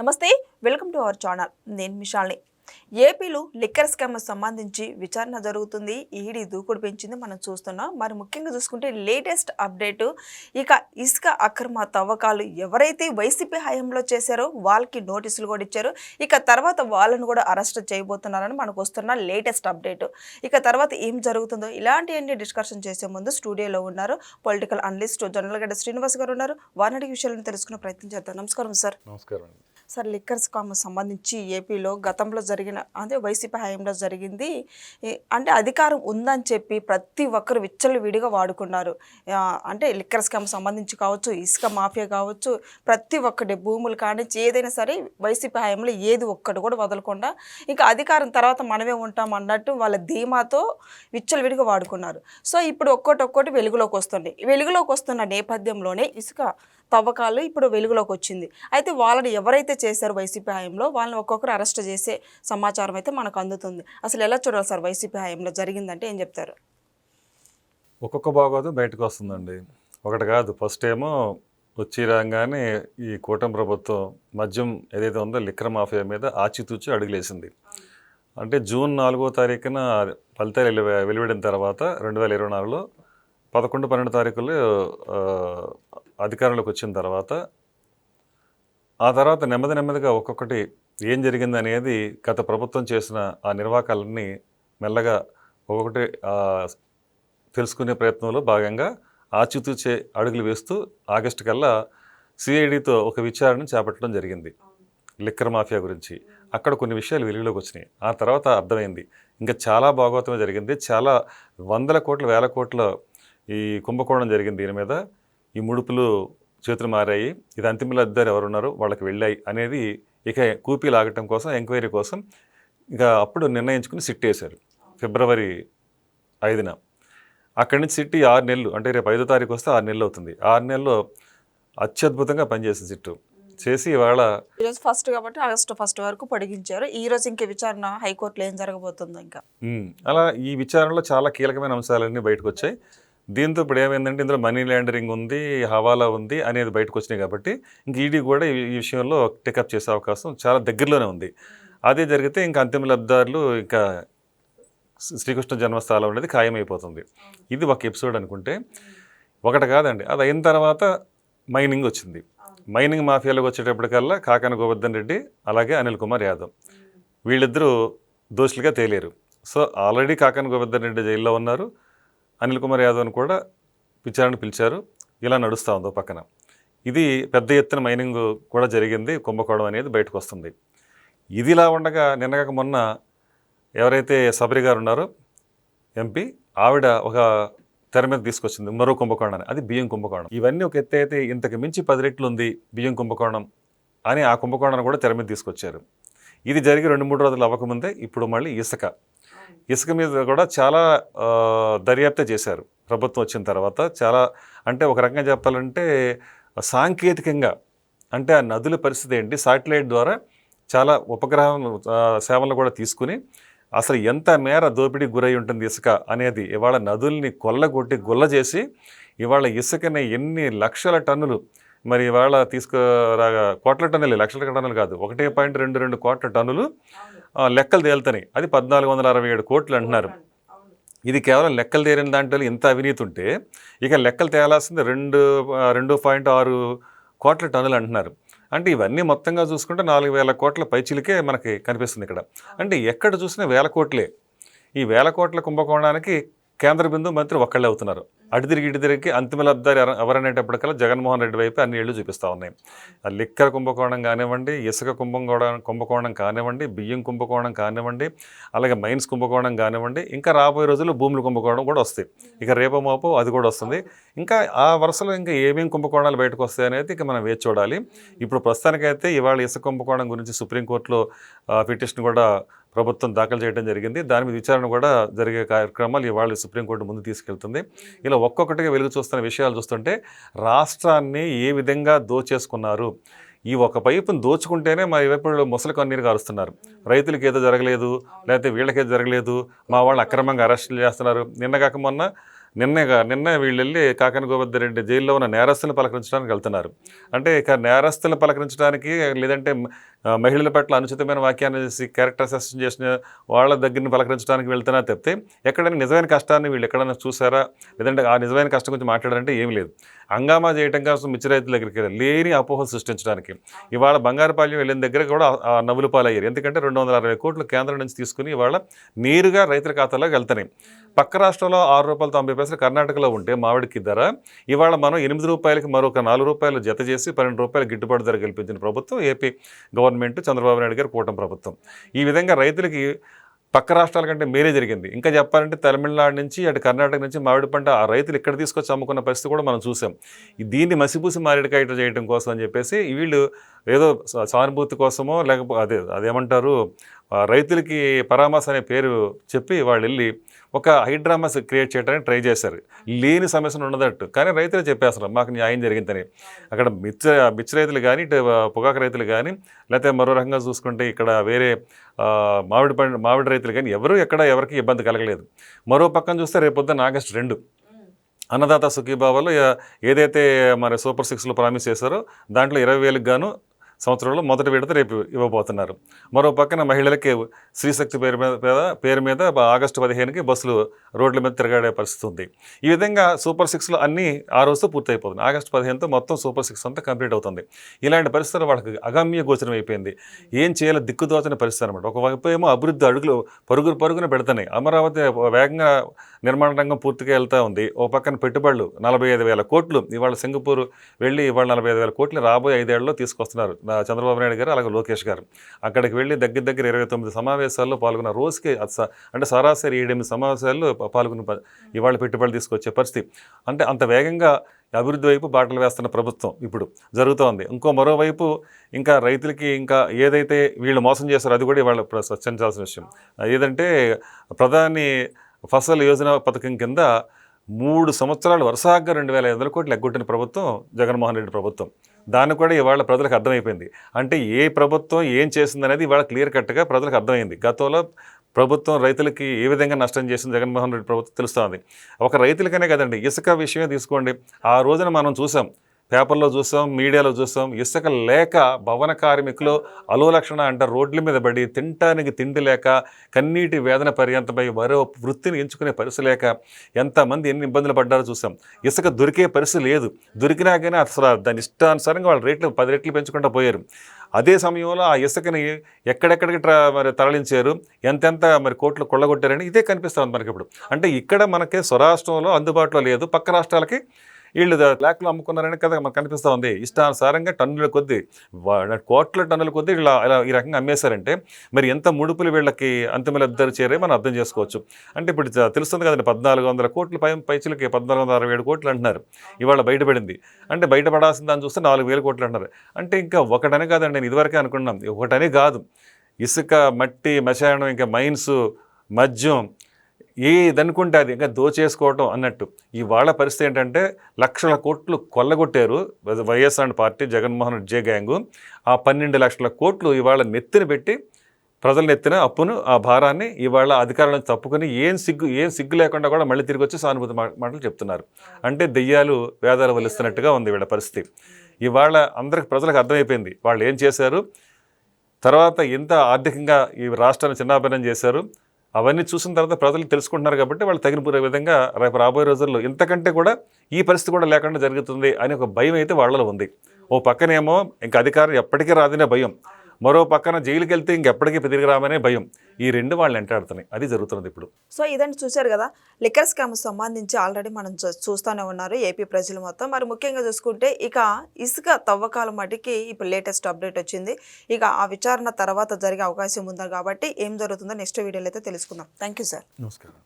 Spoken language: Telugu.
నమస్తే వెల్కమ్ టు అవర్ ఛానల్. నేను మిషాల్ని. ఏపీలో లిక్కర్ స్కామ్ సంబంధించి విచారణ జరుగుతుంది. ఈడీ దూకుడు పెంచింది మనం చూస్తున్నాం. మరి ముఖ్యంగా చూసుకుంటే లేటెస్ట్ అప్డేట్ ఇక ఇసుక అక్రమ తవ్వకాలు ఎవరైతే వైసీపీ హయాంలో చేశారో వాళ్ళకి నోటీసులు కూడా ఇచ్చారు. ఇక తర్వాత వాళ్ళను కూడా అరెస్ట్ చేయబోతున్నారని మనకు వస్తున్న లేటెస్ట్ అప్డేట్. ఇక తర్వాత ఏం జరుగుతుందో ఇలాంటివన్నీ డిస్కషన్ చేసే ముందు స్టూడియోలో ఉన్నారు పొలిటికల్ అనలిస్ట్ జనరల్ గడ్డ శ్రీనివాస్ గారు ఉన్నారు. వారి విషయాలను తెలుసుకునే ప్రయత్నం చేద్దాం. నమస్కారం సార్. నమస్కారం అండి. సార్ లిక్కర్ స్కామ్ సంబంధించి ఏపీలో గతంలో జరిగిన అదే వైసీపీ హయాంలో జరిగింది. అంటే అధికారం ఉందని చెప్పి ప్రతి ఒక్కరు విచ్చలు విడిగా వాడుకున్నారు అంటే లిక్కర్ స్కామ్ సంబంధించి కావచ్చు ఇసుక మాఫియా కావచ్చు ప్రతి ఒక్కటి భూములు కానీ ఏదైనా సరే వైసీపీ హయాంలో ఏది ఒక్కటి కూడా వదలకుండా ఇంకా అధికారం తర్వాత మనమే ఉంటాం అన్నట్టు వాళ్ళ ధీమాతో విచ్చలు విడిగా వాడుకున్నారు. సో ఇప్పుడు ఒక్కోటి ఒక్కోటి వెలుగులోకి వస్తుంది. వెలుగులోకి వస్తున్న నేపథ్యంలోనే ఇసుక తవ్వకాలు ఇప్పుడు వెలుగులోకి వచ్చింది. అయితే వాళ్ళని ఎవరైతే చేశారో వైసీపీ హయాంలో వాళ్ళని ఒక్కొక్కరు అరెస్ట్ చేసే సమాచారం అయితే మనకు అందుతుంది. అసలు ఎలా చూడాలి సార్ వైసీపీ హయాంలో జరిగిందంటే ఏం చెప్తారు? ఒక్కొక్క భాగవతం బయటకు వస్తుందండి. ఒకటి కాదు ఫస్ట్ ఏమో వచ్చి రాగానే ఈ కూటమి ప్రభుత్వం మద్యం ఏదైతే ఉందో లిక్కర్ మాఫియా మీద ఆచితూచి అడుగులేసింది. అంటే జూన్ నాలుగో తారీఖున ఫలితాలు వెలు- వెలువడిన తర్వాత రెండు వేల ఇరవై నాలుగులో పదకొండు పన్నెండు తారీఖులు అధికారంలోకి వచ్చిన తర్వాత ఆ తర్వాత నెమ్మది నెమ్మదిగా ఒక్కొక్కటి ఏం జరిగింది అనేది గత ప్రభుత్వం చేసిన ఆ నిర్వాకాలన్నీ మెల్లగా ఒక్కొక్కటి తెలుసుకునే ప్రయత్నంలో భాగంగా ఆచితూచే అడుగులు వేస్తూ ఆగస్టు కల్లా సిఐడితో ఒక విచారణ చేపట్టడం జరిగింది. లిక్కర్ మాఫియా గురించి. అక్కడ కొన్ని విషయాలు వెలుగులోకి వచ్చినాయి. ఆ తర్వాత అర్థమైంది. ఇంకా చాలా భాగవతమే జరిగింది. చాలా వందల కోట్ల వేల కోట్ల ఈ కుంభకోణం జరిగింది. దీని మీద ఈ ముడుపులు చేతులు మారాయి. ఇది అంతిమ లబ్ధిదారు ఎవరున్నారు వాళ్ళకి వెళ్ళాయి అనేది ఇక కూపీ లాగటం కోసం ఎంక్వైరీ కోసం ఇక అప్పుడు నిర్ణయించుకుని సిట్ వేశారు ఫిబ్రవరి ఐదున. అక్కడి నుంచి సిట్టి ఆరు నెలలు అంటే రేపు ఐదో తారీఖు వస్తే ఆరు నెలలు అవుతుంది. ఆరు నెలల్లో అత్యద్భుతంగా పనిచేసింది సిట్టు. చేసి ఇవాళ ఈరోజు ఫస్ట్ కాబట్టి ఆగస్టు ఫస్ట్ వరకు పొడిగించారు. ఈ రోజు ఇంక విచారణ హైకోర్టులో ఏం జరగబోతుందో ఇంకా. అలా ఈ విచారణలో చాలా కీలకమైన అంశాలన్నీ బయటకు వచ్చాయి. దీంతో ఇప్పుడు ఏమైందంటే ఇందులో మనీ లాండరింగ్ ఉంది హవాలా ఉంది అనేది బయటకు వచ్చినాయి కాబట్టి ఇంక ఈడీ కూడా ఈ విషయంలో టేకప్ చేసే అవకాశం చాలా దగ్గరలోనే ఉంది. అదే జరిగితే ఇంకా అంతిమ లబ్ధారులు ఇంకా శ్రీకృష్ణ జన్మస్థలం అనేది ఖాయమైపోతుంది. ఇది ఒక ఎపిసోడ్ అనుకుంటే ఒకటి కాదండి అది అయిన తర్వాత మైనింగ్ వచ్చింది. మైనింగ్ మాఫియాలోకి వచ్చేటప్పటికల్లా కాకాన గోవర్ధన్ రెడ్డి అలాగే అనిల్ కుమార్ యాదవ్ వీళ్ళిద్దరూ దోషులుగా తేలేరు. సో ఆల్రెడీ కాకాన గోవర్ధన్ రెడ్డి జైల్లో ఉన్నారు. అనిల్ కుమార్ యాదవ్ని కూడా విచారణ పిలిచారు. ఇలా నడుస్తూ ఉందో పక్కన. ఇది పెద్ద ఎత్తున మైనింగ్ కూడా జరిగింది. కుంభకోణం అనేది బయటకు వస్తుంది. ఇదిలా ఉండగా నిన్నగాక మొన్న ఎవరైతే సబరి గారు ఉన్నారో ఎంపీ ఆవిడ ఒక తెర మీద తీసుకొచ్చింది మరో కుంభకోణాన్ని. అది బియ్యం కుంభకోణం. ఇవన్నీ ఒక ఎత్తు అయితే ఇంతకు మించి పది రెట్లు ఉంది బియ్యం కుంభకోణం అని ఆ కుంభకోణాన్ని కూడా తెర మీద తీసుకొచ్చారు. ఇది జరిగి రెండు మూడు రోజులు అవ్వకముందే ఇప్పుడు మళ్ళీ ఇసుక. ఇసుక మీద కూడా చాలా దర్యాప్తు చేశారు. ప్రభుత్వం వచ్చిన తర్వాత చాలా అంటే ఒక రకంగా చెప్పాలంటే సాంకేతికంగా అంటే ఆ నదుల పరిస్థితి ఏంటి? శాటిలైట్ ద్వారా చాలా ఉపగ్రహం సేవలు సేవలను కూడా తీసుకుని అసలు ఎంత మేర దోపిడీకి గురై ఉంటుంది ఇసుక అనేది ఇవాళ నదుల్ని కొల్లగొట్టి గుల్ల చేసి ఇవాళ ఇసుకని ఎన్ని లక్షల టన్నులు మరి ఇవాళ తీసుకురాగా కోట్ల టన్నులు లక్షల టన్నులు కాదు ఒకటే పాయింట్ రెండు రెండు కోట్ల టన్నులు లెక్కలు తేలుతున్నాయి. అది పద్నాలుగు వందల అరవై ఏడు కోట్లు అంటున్నారు. ఇది కేవలం లెక్కలు తేలిన దాంట్లో ఇంత అవినీతి ఉంటే ఇక లెక్కలు తేలాల్సింది రెండు రెండు పాయింట్ ఆరు కోట్ల టన్నులు అంటున్నారు. అంటే ఇవన్నీ మొత్తంగా చూసుకుంటే నాలుగు వేల కోట్ల పైచిలికే మనకి కనిపిస్తుంది ఇక్కడ. అంటే ఎక్కడ చూసినా వేల కోట్లే. ఈ వేల కోట్ల కుంభకోణానికి కేంద్ర బిందు మంత్రి ఒక్కళ్ళే అవుతున్నారు. అటు తిరిగి ఇటు తిరిగి అంతిమ లబ్ధారి ఎవర- ఎవరనేటప్పటికల్లా జగన్మోహన్ రెడ్డి వైపు అన్ని ఏళ్ళు చూపిస్తూ ఉన్నాయి. ఆ లిక్కర్ కుంభకోణం కానివ్వండి ఇసుక కుంభకోణం కుంభకోణం కానివ్వండి బియ్యం కుంభకోణం కానివ్వండి అలాగే మైన్స్ కుంభకోణం కానివ్వండి ఇంకా రాబోయే రోజుల్లో భూములు కుంభకోణం కూడా వస్తాయి. ఇక రేపో మాపు అది కూడా వస్తుంది. ఇంకా ఆ వరుసలో ఇంకా ఏమేమి కుంభకోణాలు బయటకు వస్తాయి అనేది ఇక మనం వేచి చూడాలి. ఇప్పుడు ప్రస్తుతానికైతే ఇవాళ ఇసుక కుంభకోణం గురించి సుప్రీంకోర్టులో పిటిషన్ కూడా ప్రభుత్వం దాఖలు చేయడం జరిగింది. దాని మీద విచారణ కూడా జరిగే కార్యక్రమాలు ఇవాళ సుప్రీంకోర్టు ముందు తీసుకెళ్తుంది. ఇలా ఒక్కొక్కటిగా వెలుగు చూస్తున్న విషయాలు చూస్తుంటే రాష్ట్రాన్ని ఏ విధంగా దోచేసుకున్నారు? ఈ ఒక పైపును దోచుకుంటేనే మా వైపు ముసలి కన్నీరు కారుస్తున్నారు. రైతులకి ఏదో జరగలేదు లేకపోతే వీళ్ళకేదో జరగలేదు మా వాళ్ళు అక్రమంగా అరెస్టులు చేస్తున్నారు. నిన్నగాక మొన్న నిన్నగా నిన్న వీళ్ళు వెళ్ళి కాకన గోవర్ధరెడ్డి జైల్లో ఉన్న నేరస్తులను పలకరించడానికి వెళ్తున్నారు. అంటే ఇక నేరస్తులను పలకరించడానికి లేదంటే మహిళల పట్ల అనుచితమైన వాక్యాన్ని చేసి క్యారెక్టర్ అసెషన్ చేసిన వాళ్ళ దగ్గరని పలకరించడానికి వెళ్తున్నా తప్పితే ఎక్కడైనా నిజమైన కష్టాన్ని వీళ్ళు ఎక్కడైనా చూసారా? లేదంటే ఆ నిజమైన కష్టం గురించి మాట్లాడారంటే ఏమీ లేదు. హంగామా చేయటం కోసం మిర్చి రైతుల దగ్గరికి వెళ్ళి లేని అపోహలు సృష్టించడానికి. ఇవాళ బంగారపాలెం వెళ్ళిన దగ్గర కూడా నవ్వులు పాలయ్యారు. ఎందుకంటే రెండు వందల అరవై కోట్లు కేంద్రం నుంచి తీసుకుని ఇవాళ నేరుగా రైతుల ఖాతాలోకి వెళ్తున్నాయి. పక్క రాష్ట్రంలో ఆరు రూపాయలు తొంభై పైసలు కర్ణాటకలో ఉంటే మామిడికి ధర. ఇవాళ మనం ఎనిమిది రూపాయలకి మరొక నాలుగు రూపాయలు జత చేసి పన్నెండు రూపాయలు గిట్టుబాటు ధర కల్పించిన ప్రభుత్వం ఏపీ గవర్నమెంట్ చంద్రబాబు నాయుడు గారి కూటమి ప్రభుత్వం. ఈ విధంగా రైతులకి పక్క రాష్ట్రాల కంటే మేలే జరిగింది. ఇంకా చెప్పాలంటే తమిళనాడు నుంచి అటు కర్ణాటక నుంచి మామిడి పంట ఆ రైతులు ఇక్కడ తీసుకొచ్చి అమ్ముకున్న పరిస్థితి కూడా మనం చూసాం. దీన్ని మసిపూసి మారేడుకాయ చేయడం కోసం అని చెప్పేసి వీళ్ళు ఏదో సానుభూతి కోసమో లేకపోతే అదే అదేమంటారు రైతులకి పరామర్శ అనే పేరు చెప్పి వాళ్ళు వెళ్ళి ఒక హైడ్రామాస్ క్రియేట్ చేయడానికి ట్రై చేశారు. లేని సమస్యను ఉండదట్టు. కానీ రైతులు చెప్పేస్తున్నారు మాకు న్యాయం జరిగిందని. అక్కడ మిచ్చ మిర్చి రైతులు కానీ ఇటు పొగాకు రైతులు కానీ లేకపోతే మరో రకంగా చూసుకుంటే ఇక్కడ వేరే మామిడి పండు మామిడి రైతులు కానీ ఎవరు ఎక్కడ ఎవరికి ఇబ్బంది కలగలేదు. మరో పక్కన చూస్తే రేపు ఆగస్టు రెండు. అన్నదాత సుఖీభావాలో ఏదైతే మరి సూపర్ సిక్స్లో ప్రామిస్ చేశారో దాంట్లో ఇరవై వేలకు గాను సంవత్సరంలో మొదటి విడత రేపు ఇవ్వబోతున్నారు. మరో పక్కన మహిళలకి స్త్రీశక్తి పేరు మీద పేరు మీద ఆగస్టు పదిహేనుకి బస్సులు రోడ్ల మీద తిరగాడే పరిస్థితి ఉంది. ఈ విధంగా సూపర్ సిక్స్లో అన్నీ ఆ రోజుతో పూర్తి అయిపోతుంది ఆగస్టు పదిహేనుతో మొత్తం సూపర్ సిక్స్ అంతా కంప్లీట్ అవుతుంది. ఇలాంటి పరిస్థితులు వాళ్ళకి అగమ్య గోచరం అయిపోయింది. ఏం చేయాలో దిక్కుదోచని పరిస్థితి అనమాట ఒకవైపు ఏమో అభివృద్ధి అడుగులు పరుగురు పరుగున పెడుతున్నాయి. అమరావతి వేగంగా నిర్మాణ రంగం పూర్తిగా వెళ్తూ ఉంది. ఓ పక్కన పెట్టుబడులు నలభై ఐదు వేల కోట్లు. ఇవాళ సింగపూర్ వెళ్ళి ఇవాళ నలభై ఐదు వేల కోట్లు రాబోయే ఐదేళ్ళలో తీసుకొస్తున్నారు. చంద్రబాబు నాయుడు గారు అలాగే లోకేష్ గారు. అక్కడికి వెళ్ళి దగ్గర దగ్గర ఇరవై తొమ్మిది సమావేశాల్లో పాల్గొన్న రోజుకి అంటే సరాసరి ఏడెనిమిది సమావేశాల్లో పాల్గొన్న పాల్గొని ఇవాళ పెట్టుబడులు తీసుకొచ్చే పరిస్థితి. అంటే అంత వేగంగా అభివృద్ధి వైపు బాటలు వేస్తున్న ప్రభుత్వం ఇప్పుడు జరుగుతోంది. ఇంకో మరోవైపు ఇంకా రైతులకి ఇంకా ఏదైతే వీళ్ళు మోసం చేస్తారో అది కూడా ఇవాళ చర్చించాల్సిన విషయం. ఏదంటే ప్రధాని ఫసల్ యోజన పథకం కింద మూడు సంవత్సరాలు వరుసగా రెండు వేల ఐదు వందల కోట్లు ఎగ్గొట్టిన ప్రభుత్వం జగన్మోహన్ రెడ్డి ప్రభుత్వం. దాన్ని కూడా ఇవాళ ప్రజలకు అర్థమైపోయింది. అంటే ఏ ప్రభుత్వం ఏం చేసిందనేది ఇవాళ క్లియర్ కట్గా ప్రజలకు అర్థమైంది. గతంలో ప్రభుత్వం రైతులకి ఏ విధంగా నష్టం చేసింది జగన్మోహన్ రెడ్డి ప్రభుత్వం తెలుస్తోంది. ఒక రైతులకనే కదండి ఇసుక విషయమే తీసుకోండి. ఆ రోజున మనం చూసాం పేపర్లో చూసాం మీడియాలో చూసాం ఇసుక లేక భవన కార్మికులు అలోలక్షణ అంటే రోడ్ల మీద పడి తినటానికి తిండి లేక కన్నీటి వేదన పర్యంతమై మరో వృత్తిని ఎంచుకునే పరిస్థితి లేక ఎంతమంది ఎన్ని ఇబ్బందులు పడ్డారో చూసాం. ఇసుక దొరికే పరిస్థితి లేదు. దొరికినా కానీ అసలు దాని ఇష్టానుసారంగా వాళ్ళు రేట్లు పది రెట్లు పెంచుకుంటూ పోయారు. అదే సమయంలో ఆ ఇసుకని ఎక్కడెక్కడికి ట్రా మరి తరలించారు ఎంతెంత మరి కోట్లు కొల్లగొట్టారని ఇదే కనిపిస్తుంది మనకి ఇప్పుడు. అంటే ఇక్కడ మనకి స్వరాష్ట్రంలో అందుబాటులో లేదు. పక్క రాష్ట్రాలకి వీళ్ళు బ్లాక్లో అమ్ముకున్నారని కదా మనకు కనిపిస్తూ ఉంది. ఇష్టానుసారంగా టన్నుల కొద్దీ కోట్ల టన్నుల కొద్దీ ఇలా ఇలా ఈ రకంగా అమ్మేశారంటే మరి ఎంత ముడుపులు వీళ్ళకి అంతిమ ఇద్దరు చేరే మనం అర్థం చేసుకోవచ్చు. అంటే ఇప్పుడు తెలుస్తుంది కదండి పద్నాలుగు వందల కోట్ల పై పైచులకి పద్నాలుగు వందల అరవై ఏడు కోట్లు అంటున్నారు. ఇవాళ బయటపడింది. అంటే బయటపడాల్సిన దాన్ని చూస్తే నాలుగు వేల కోట్లు అంటున్నారు. అంటే ఇంకా ఒకటనే కాదండి నేను ఇదివరకే అనుకున్నాం. ఒకటనే కాదు. ఇసుక మట్టి మశానం ఇంకా మైన్స్ మద్యం ఏదనుకుంటే అది ఇంకా దోచేసుకోవటం అన్నట్టు. ఇవాళ పరిస్థితి ఏంటంటే లక్షల కోట్లు కొల్లగొట్టారు YSR party Jaganmohan Reddy J gang. ఆ పన్నెండు లక్షల కోట్లు ఇవాళ నెత్తిన పెట్టి ప్రజల నెత్తిన అప్పును ఆ భారాన్ని ఇవాళ అధికారులను తప్పుకొని ఏం సిగ్గు ఏం సిగ్గు లేకుండా కూడా మళ్ళీ తిరిగి వచ్చి సానుభూతి మాటలు చెప్తున్నారు. అంటే దెయ్యాలు వేదాలు వలిస్తున్నట్టుగా ఉంది వీళ్ళ పరిస్థితి. ఇవాళ అందరికి ప్రజలకు అర్థమైపోయింది. వాళ్ళు ఏం చేశారు? తర్వాత ఎంత ఆర్థికంగా ఈ రాష్ట్రాన్ని చిన్నాభిన్నం చేశారు? అవన్నీ చూసిన తర్వాత ప్రజలు తెలుసుకుంటున్నారు కాబట్టి వాళ్ళు తగిన పూరే విధంగా రేపు రాబోయే రోజుల్లో ఇంతకంటే కూడా ఈ పరిస్థితి కూడా లేకుండా జరుగుతుంది అని ఒక భయం అయితే వాళ్ళలో ఉంది. ఓ పక్కనేమో ఇంకా అధికారం ఎప్పటికీ రాదనే భయం. మరో పక్కన జైలుకి వెళ్తే ఇంకెప్పటికీ తిరిగి రామనే భయం. ఈ రెండు వాళ్ళు ఎంటాడుతున్నాయి అది జరుగుతున్నది ఇప్పుడు. సో ఇదండి చూశారు కదా లిక్కర్ స్కామ్ సంబంధించి ఆల్రెడీ మనం చూ- చూస్తూనే ఉన్నారు ఏపీ ప్రజలు మొత్తం. మరి ముఖ్యంగా చూసుకుంటే ఇక ఇసుక తవ్వకాల మటుకి ఇప్పుడు లేటెస్ట్ అప్డేట్ వచ్చింది. ఇక ఆ విచారణ తర్వాత జరిగే అవకాశం ఉంది కాబట్టి ఏం జరుగుతుందో నెక్స్ట్ వీడియోలో అయితే తెలుసుకుందాం. Thank you sir. నమస్కారం.